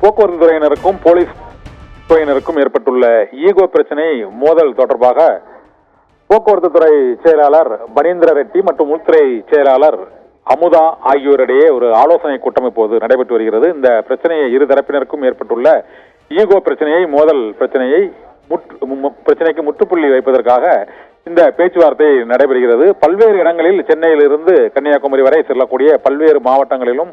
போக்குவரத்து துறையினருக்கும் போலீஸ் துறையினருக்கும் ஏற்பட்டுள்ள ஈகோ பிரச்சனை மோதல் தொடர்பாக போக்குவரத்து துறை செயலாளர் பனீந்திர ரெட்டி மற்றும் உள்துறை செயலாளர் அமுதா ஆகியோரிடையே ஒரு ஆலோசனை கூட்டம் இப்போது நடைபெற்று வருகிறது. இந்த பிரச்சனையை இரு தரப்பினருக்கும் ஏற்பட்டுள்ள ஈகோ பிரச்சனையை மோதல் பிரச்சனையை மு- பிரச்சனைக்கு முற்றுப்புள்ளி வைப்பதற்காக இந்த பேச்சுவார்த்தை நடைபெறுகிறது. பல்வேறு இடங்களில் சென்னையிலிருந்து கன்னியாகுமரி வரை செல்லக்கூடிய பல்வேறு மாவட்டங்களிலும்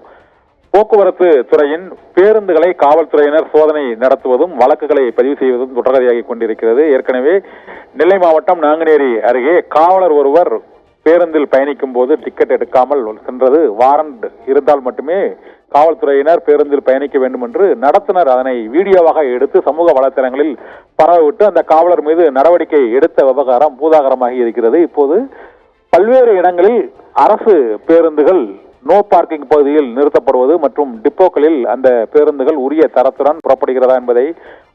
போக்குவரத்து துறையின் பேருந்துகளை காவல்துறையினர் சோதனை நடத்துவதும் வழக்குகளை பதிவு செய்வதும் தொடர்கதையாகி கொண்டிருக்கிறது. ஏற்கனவே நெல்லை மாவட்டம் நாங்குநேரி அருகே காவலர் ஒருவர் பேருந்தில் பயணிக்கும் போது டிக்கெட் எடுக்காமல் சென்றது. வாரண்ட் இருந்தால் மட்டுமே காவல்துறையினர் பேருந்தில் பயணிக்க வேண்டும் என்று நடத்துனர். அதனை வீடியோவாக எடுத்து சமூக வலைத்தளங்களில் பரவவிட்டு அந்த காவலர் மீது நடவடிக்கை எடுத்த விவகாரம் பூதாகரமாகி இருக்கிறது. இப்போது பல்வேறு இடங்களில் அரசு பேருந்துகள் நோ பார்க்கிங் பகுதியில் நிறுத்தப்படுவது மற்றும் டிப்போக்களில் அந்த பேருந்துகள் உரிய தரத்துடன் புறப்படுகிறதா என்பதை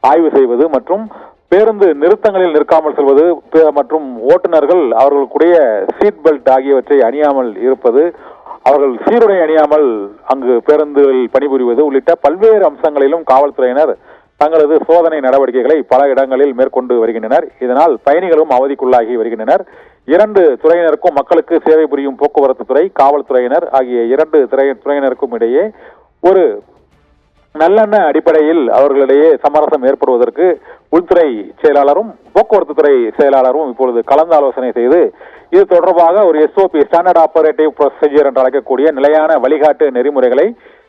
ஆய்வு செய்வது மற்றும் பேருந்து நிறுத்தங்களில் நிற்காமல் செல்வது மற்றும் ஓட்டுநர்கள் அவர்களுக்குடைய சீட் பெல்ட் ஆகியவற்றை அணியாமல் இருப்பது அவர்கள் சீருடை அணியாமல் அங்கு பேருந்துகளில் பணிபுரிவது உள்ளிட்ட பல்வேறு அம்சங்களிலும் காவல்துறையினர் தங்களது சோதனை நடவடிக்கைகளை பல இடங்களில் மேற்கொண்டு வருகின்றனர். இதனால் பயணிகளும் அவதிக்குள்ளாகி வருகின்றனர். இரண்டு துறையினருக்கும் மக்களுக்கு சேவை புரியும் போக்குவரத்து துறை காவல்துறையினர் ஆகிய இரண்டு துறை- துறையினருக்கும் இடையே ஒரு நல்லெண்ண அடிப்படையில் அவர்களிடையே சமரசம் ஏற்படுவதற்கு உள்துறை செயலாளரும் போக்குவரத்து துறை செயலாளரும் இப்பொழுது கலந்து ஆலோசனை செய்து இது தொடர்பாக ஒரு எஸ்ஓபி ஸ்டாண்டர்ட் ஆபரேட்டிவ் ப்ரொசீஜர் என்று அழைக்கக்கூடிய நிலையான வழிகாட்டு நெறிமுறைகளை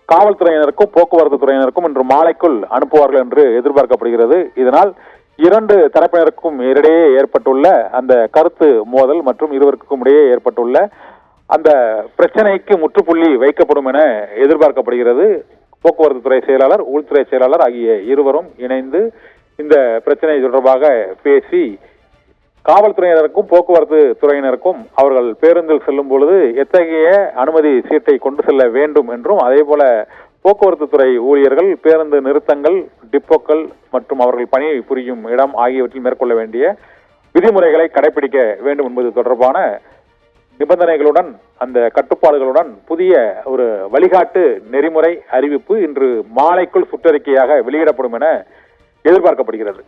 காவல்துறையினருக்கும் போக்குவரத்து துறையினருக்கும் இன்று மாலைக்குள் அனுப்புவார்கள் என்று எதிர்பார்க்கப்படுகிறது. இதனால் இரண்டு தரப்பினருக்கும் இடையே ஏற்பட்டுள்ள அந்த கருத்து மோதல் மற்றும் இருவருக்கும் இடையே ஏற்பட்டுள்ள அந்த பிரச்சனைக்கு முற்றுப்புள்ளி வைக்கப்படும் என எதிர்பார்க்கப்படுகிறது. போக்குவரத்து துறை செயலாளர் உள்துறை செயலாளர் ஆகிய இருவரும் இணைந்து இந்த பிரச்சனை தொடர்பாக பேசி காவல்துறையினருக்கும் போக்குவரத்து துறையினருக்கும் அவர்கள் பேருந்தில் செல்லும் பொழுது எத்தகைய அனுமதி சீட்டை கொண்டு செல்ல வேண்டும் என்றும் அதே போல போக்குவரத்து துறை ஊழியர்கள் பேருந்து நிறுத்தங்கள் டிப்போக்கள் மற்றும் அவர்கள் பணி புரியும் இடம் ஆகியவற்றில் மேற்கொள்ள வேண்டிய விதிமுறைகளை கடைபிடிக்க வேண்டும் என்பது தொடர்பான நிபந்தனைகளுடன் அந்த கட்டுப்பாடுகளுடன் புதிய ஒரு வழிகாட்டு நெறிமுறை அறிவிப்பு இன்று மாலைக்குள் சுற்றறிக்கையாக வெளியிடப்படும் என எதிர்பார்க்கப்படுகிறது.